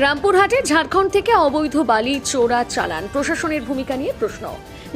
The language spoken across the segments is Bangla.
রামপুরহাটে ঝাড়খণ্ড থেকে অবৈধ বালি চোরা চালান। প্রশাসনের ভূমিকা নিয়ে প্রশ্ন।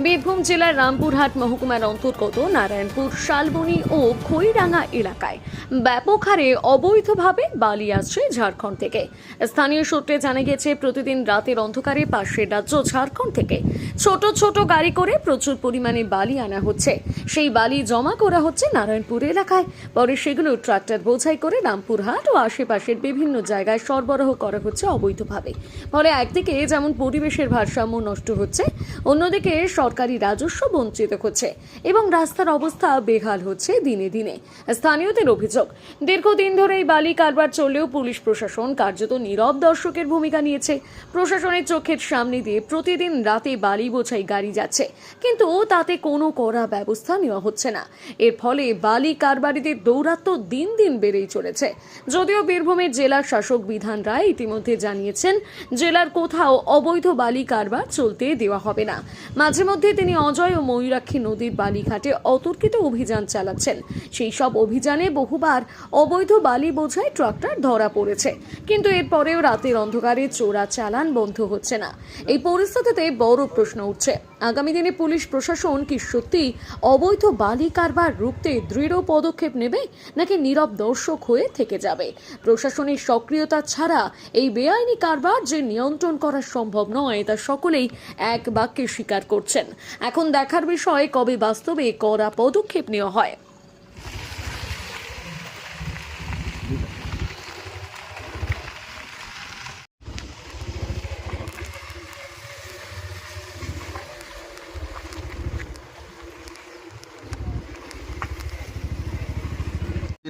বীরভূম জেলার রামপুরহাট মহকুমার অন্তর্গত নারায়ণপুর, শালবনী ও খইরাঙ্গা এলাকায় ব্যাপক হারে অবৈধভাবে বালি আসছে ঝাড়খণ্ড থেকে। স্থানীয় সূত্রে জানা গেছে, প্রতিদিন রাতের অন্ধকারে পাশের রাজ্য ঝাড়খণ্ড থেকে ছোট ছোট গাড়ি করে প্রচুর পরিমাণে বালি আনা হচ্ছে। সেই বালি জমা করা হচ্ছে নারায়ণপুর এলাকায়। পরে সেগুলো ট্রাক্টর বোঝাই করে রামপুরহাট ও আশেপাশের বিভিন্ন জায়গায় সরবরাহ করা হচ্ছে অবৈধভাবে। ফলে একদিকে যেমন পরিবেশের ভারসাম্য নষ্ট হচ্ছে, অন্যদিকে সরকারি রাজস্ব বঞ্চিত হচ্ছে এবং রাস্তার অবস্থা বেহাল হচ্ছে দিনে দিনে। স্থানীয়দের অভিযোগ, দীর্ঘদিন ধরে এই বালি কারবার চললেও পুলিশ প্রশাসন কার্যত নীরব দর্শকের ভূমিকা নিয়েছে। প্রশাসনের চোখের সামনে দিয়ে প্রতিদিন রাতে বালি বোঝাই গাড়ি যাচ্ছে, কিন্তু তাতে কোনো কড়া ব্যবস্থা নেওয়া হচ্ছে না। এর ফলে বালি কারবারিদের দৌরাত্ম্য দিন দিন বেড়েই চলেছে। যদিও বীরভূমের জেলার শাসক বিধান রায় ইতিমধ্যে জানিয়েছেন, জেলার কোথাও অবৈধ বালি কারবার চলতে দেওয়া হবে না। মাঝে মধ্যে তিনি অজয় ও ময়ূরাক্ষী নদীর বালিঘাটে অতর্কিত অভিযান চালাচ্ছেন। সেই সব অভিযানে বহুবার অবৈধ বালি বোঝাই ট্রাক্টর ধরা পড়েছে। কিন্তু এরপরেও রাতের অন্ধকারে চোরা চালান বন্ধ হচ্ছে না। এই পরিস্থিতিতে বড় প্রশ্ন উঠছে। আগামী দিনে পুলিশ প্রশাসন কি সত্যি অবৈধ বালি কারবার রুখতে দৃঢ় পদক্ষেপ নেবে, নাকি নীরব দর্শক হয়ে থেকে যাবে? প্রশাসনের সক্রিয়তা ছাড়া এই বেআইনি কারবার যে নিয়ন্ত্রণ করা সম্ভব নয়, তা সকলেই এক বাক্যে স্বীকার করছেন। এখন দেখার বিষয়ে, কবে বাস্তবে করা পদক্ষেপ নেওয়া হয়?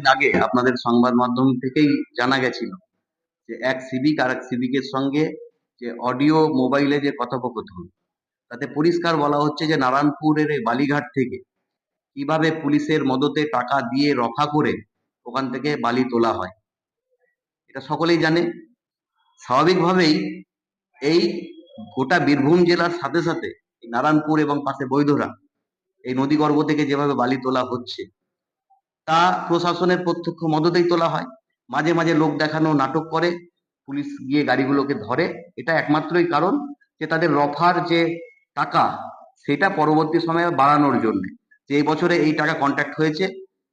দিন আগে আপনাদের সংবাদ মাধ্যম থেকেই জানা গেছিল যে এক সিভিক আর এক সিভিকের সঙ্গে যে অডিও মোবাইলে যে কথোপকথন, তাতে পরিষ্কার বলা হচ্ছে যে নারায়ণপুরের এই বালিঘাট থেকে কীভাবে পুলিশের মদতে টাকা দিয়ে রক্ষা করে ওখান থেকে বালি তোলা হয়। এটা সকলেই জানে। স্বাভাবিকভাবেই এই গোটা বীরভূম জেলার সাথে সাথে নারায়ণপুর এবং পাশে বৈধরা এই নদীগর্ভ থেকে যেভাবে বালি তোলা হচ্ছে তা প্রশাসনের প্রত্যক্ষ মদতেই তোলা হয়। মাঝে মাঝে লোক দেখানো নাটক করে, পুলিশ গিয়ে গাড়িগুলোকে ধরে। এটা একমাত্রই কারণ যে তাদের রফার যে টাকা, সেটা পরবর্তী সময়ে বাড়ানোর জন্য। যে এই বছরে এই টাকা কন্ট্যাক্ট হয়েছে,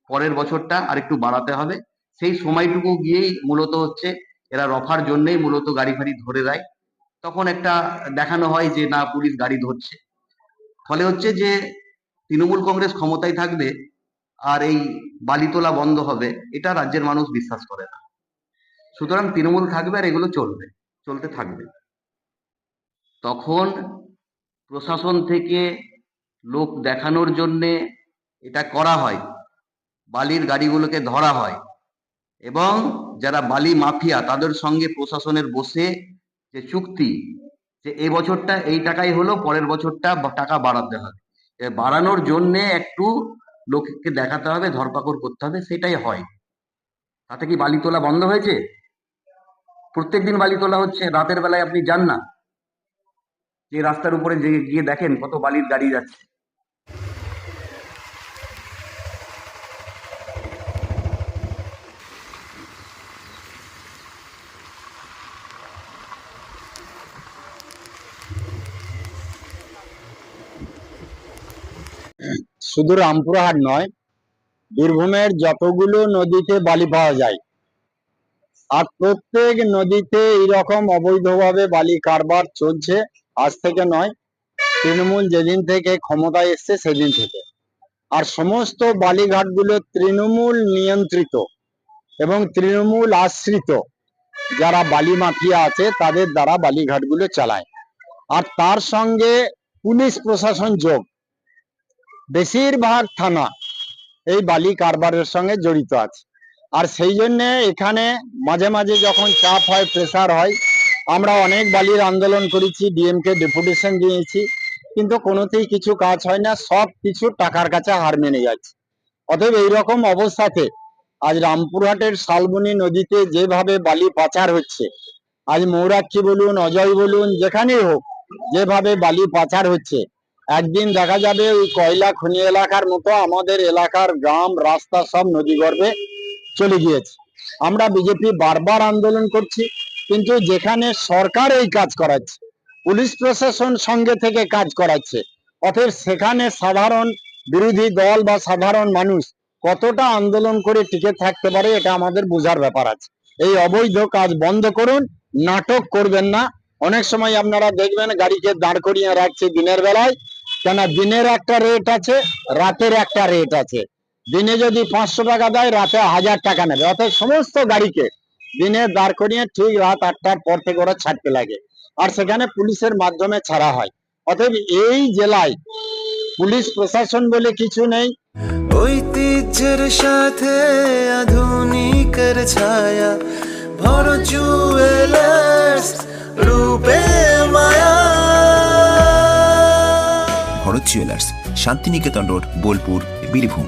পরের বছরটা আর একটু বাড়াতে হবে। সেই সময়টুকু গিয়েই মূলত হচ্ছে এরা রফার জন্যই মূলত গাড়ি ফাড়ি ধরে দেয়। তখন একটা দেখানো হয় যে, না, পুলিশ গাড়ি ধরছে। ফলে হচ্ছে যে, তৃণমূল কংগ্রেস ক্ষমতায় থাকবে আর এই বালি তোলা বন্ধ হবে, এটা রাজ্যের মানুষ বিশ্বাস করে না। সুতরাং তৃণমূল থাকবে আর এগুলো চলবে, চলতে থাকবে। তখন প্রশাসন থেকে লোক দেখানোর জন্যে এটা করা হয়, বালির গাড়িগুলোকে ধরা হয় এবং যারা বালি মাফিয়া তাদের সঙ্গে প্রশাসনের বসে যে চুক্তি যে এই বছরটা এই টাকাই হলো, পরের বছরটা টাকা বাড়াতে হবে। বাড়ানোর জন্যে একটু লোককে দেখাতে হবে, ধরপাকড় করতে হবে, সেটাই হয়। তাতে কি বালি তোলা বন্ধ হয়েছে? প্রত্যেক দিন বালি তোলা হচ্ছে, রাতের বেলায় আপনি যান না। যে রাস্তার উপরে গিয়ে দেখেন কত বালির গাড়ি যাচ্ছে। শুধু রামপুরহাট নয়, বীরভূমের যতগুলো নদীতে বালি পাওয়া যায়, আর প্রত্যেক নদীতে এইরকম অবৈধভাবে বালি কারবার চলছে, আজ থেকে নয়, তৃণমূল যেদিন থেকে ক্ষমতায় এসছে সেদিন থেকে। আর সমস্ত বালিঘাটগুলো তৃণমূল নিয়ন্ত্রিত এবং তৃণমূল আশ্রিত, যারা বালি মাফিয়া আছে, তাদের দ্বারা বালিঘাটগুলো চালায়। আর তার সঙ্গে পুলিশ প্রশাসন যোগ বেশিরভাগ থানা এই বালি কারবারের সঙ্গে জড়িত আছে। আর সেই জন্য এখানে মাঝে মাঝে যখন চাপ হয় প্রেসার হয়, আমরা অনেক বালির আন্দোলন করেছি ডিএমকে ডেপুটেশন দিয়েছি, কিন্তু কোনোতেই কিছু কাজ হয় না, সব কিছু টাকার কাছে হার মেনে যাচ্ছে। অতএব এইরকম অবস্থাতে আজ রামপুরহাটের শালবনী নদীতে যেভাবে বালি পাচার হচ্ছে, আজ মৌরাক্ষী বলুন, অজয় বলুন, যেখানেই হোক, যেভাবে বালি পাচার হচ্ছে একদিন দেখা যাবে ওই কয়লা খনি এলাকার মতো আমাদের এলাকার গ্রাম, রাস্তা সব নদীগর্ভে চলে গিয়েছে। আমরা বিজেপি বারবার আন্দোলন করছি, কিন্তু যেখানে সরকার এই কাজ করাচ্ছে, পুলিশ প্রশাসন সঙ্গে থেকে কাজ করাচ্ছে, অতএব সেখানে সাধারণ বিরোধী দল বা সাধারণ মানুষ কতটা আন্দোলন করে টিকে থাকতে পারে, এটা আমাদের বোঝার ব্যাপার আছে। এই অবৈধ কাজ বন্ধ করুন, নাটক করবেন না। অনেক সময় আপনারা দেখবেন গাড়িকে দাঁড় করিয়ে রাখছে দিনের বেলায় কেন দিনের একটা রেট আছে, রাতের একটা রেট আছে। দিনে যদি পাঁচশো টাকা দেয়, রাতে হাজার টাকা নেবে। অর্থাৎ সমস্ত গাড়িকে দিনে দাঁড় করিয়ে ঠিক রাত আটটার পর থেকে ওরা ছাড়তে লাগে। আর সেখানে পুলিশের মাধ্যমে ছাড়া হয়। অতএব এই জেলায় পুলিশ প্রশাসন বলে কিছু নেই। ঐতিহ্যের সাথে আধুনিকের ছায়া ভর জুয়েলার্স শান্তিনিকেতন রোড বোলপুর বীরভূম।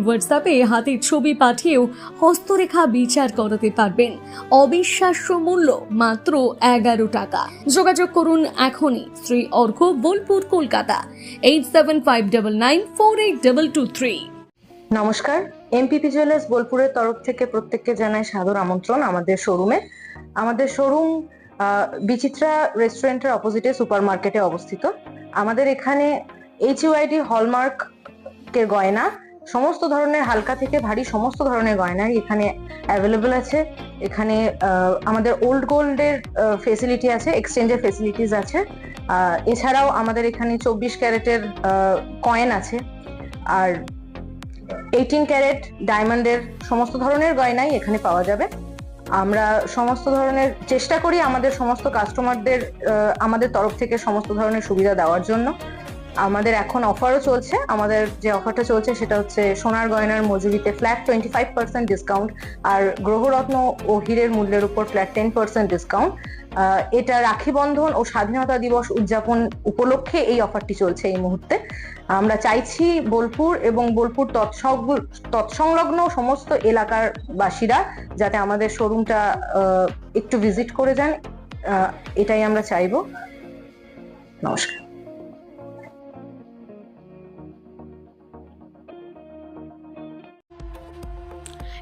হোয়াটসঅ্যাপে হাতের ছবি পাঠিয়েও হস্তরেখা বিচার করাতে পারবেন। অবিশ্বাস্য মূল্য মাত্র এগারো টাকা। যোগাযোগ করুন এখনই। Shri Arghya Bolpur, Kolkata. Eight seven five double nine four eight double two three নমস্কার। এমপিপি জুয়েলার্স বোলপুরের তরফ থেকে প্রত্যেককে জানাই সাদর আমন্ত্রণ আমাদের শোরুমে। আমাদের শোরুম বিচিত্রা রেস্টুরেন্টের অপোজিটে সুপার মার্কেটে অবস্থিত। আমাদের এখানে এইচ ইউআইডি হলমার্ক এর গয়না সমস্ত ধরনের হালকা থেকে ভারী সমস্ত ধরনের গয়না এখানে অ্যাভেলেবল আছে। এখানে আমাদের ওল্ড গোল্ডের ফেসিলিটি আছে এক্সচেঞ্জের ফেসিলিটিস আছে। এছাড়াও আমাদের এখানে চব্বিশ ক্যারেটের কয়েন আছে। আর এইটিন ক্যারেট ডায়মন্ডের সমস্ত ধরনের গয়নাই এখানে পাওয়া যাবে। আমরা সমস্ত ধরনের, চেষ্টা করি আমাদের সমস্ত কাস্টমারদের আমাদের তরফ থেকে সমস্ত ধরনের সুবিধা দেওয়ার জন্য। আমাদের এখন অফারও চলছে। আমাদের যে অফারটা চলছে সেটা হচ্ছে সোনার গয়নার মজুরিতে flat twenty five percent discount আর গ্রহরত্ন ও হীরের মূল্যের উপর ফ্ল্যাট টেন পার্সেন্ট ডিসকাউন্ট এটা রাখি বন্ধন ও স্বাধীনতা দিবস উদযাপন উপলক্ষে এই অফারটি চলছে এই মুহূর্তে। আমরা চাইছি বোলপুর এবং বোলপুর তৎসং- তৎসংলগ্ন সমস্ত এলাকার বাসীরা যাতে আমাদের শোরুমটা একটু ভিজিট করে যান। এটাই আমরা চাইব। নমস্কার।